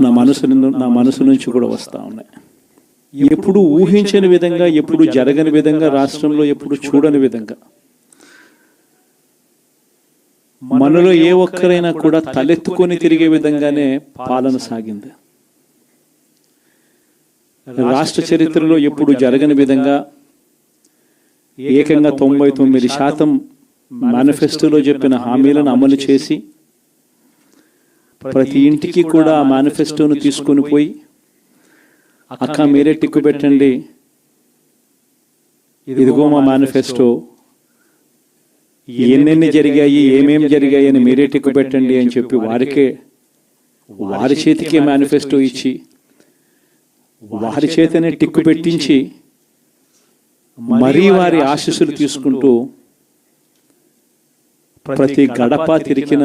నా మనసు నా మనసు నుంచి కూడా వస్తూ ఉన్నాయి. ఎప్పుడు ఊహించని విధంగా ఎప్పుడు జరగని విధంగా రాష్ట్రంలో ఎప్పుడు చూడని విధంగా. మనలో ఏ ఒక్కరైనా కూడా తలెత్తుకొని తిరిగే విధంగానే పాలన సాగింది. రాష్ట్ర చరిత్రలో ఎప్పుడు జరగని విధంగా ఏకంగా తొంభై తొమ్మిది శాతం మేనిఫెస్టోలో చెప్పిన హామీలను అమలు చేసి ప్రతి ఇంటికి కూడా ఆ మేనిఫెస్టోను తీసుకొని పోయి అక్క మీరే టిక్కు పెట్టండి ఇదిగో మా మేనిఫెస్టో ఎన్నెన్ని జరిగాయి ఏమేమి జరిగాయి అని మీరే టిక్కు పెట్టండి అని చెప్పి వారికే వారి చేతికే మేనిఫెస్టో ఇచ్చి వారి చేతనే టిక్కు పెట్టించి మరీ వారి ఆశీస్సులు తీసుకుంటూ ప్రతి గడప తిరిగిన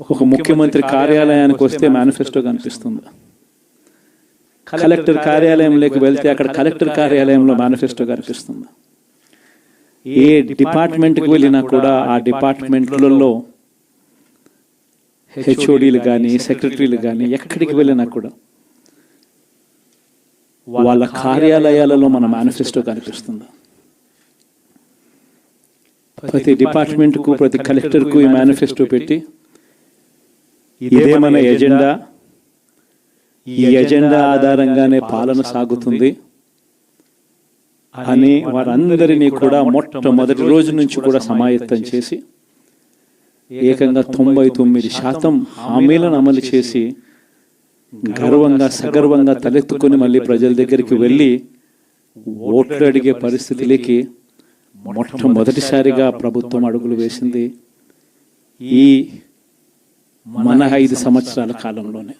ఒక ముఖ్యమంత్రి కార్యాలయానికి వస్తే మేనిఫెస్టో కనిపిస్తుంది. కలెక్టర్ కార్యాలయంలోకి వెళ్తే అక్కడ కలెక్టర్ కార్యాలయంలో మేనిఫెస్టో కనిపిస్తుంది. ఏ డిపార్ట్మెంట్కి వెళ్ళినా కూడా ఆ డిపార్ట్మెంట్లలో హెచ్ఓడీలు కానీ సెక్రటరీలు కానీ ఎక్కడికి వెళ్ళినా కూడా వాళ్ళ కార్యాలయాలలో మన మేనిఫెస్టో కనిపిస్తుంది. ప్రతి డిపార్ట్మెంట్కు ప్రతి కలెక్టర్కు ఈ మేనిఫెస్టో పెట్టి ఇదే మన ఎజెండా. ఈ ఎజెండా ఆధారంగానే పాలన సాగుతుంది. అని వారందరినీ కూడా మొట్టమొదటి రోజు నుంచి కూడా సమాయత్తం చేసి ఏకంగా తొంభై తొమ్మిది శాతం హామీలను అమలు చేసి గర్వంగా సగర్వంగా తలెత్తుకొని మళ్ళీ ప్రజల దగ్గరికి వెళ్ళి ఓట్లు అడిగే పరిస్థితిలోకి మొట్టమొదటిసారిగా ప్రభుత్వం అడుగులు వేసింది. ఈ మన ఐదు సంవత్సరాల కాలంలోనే.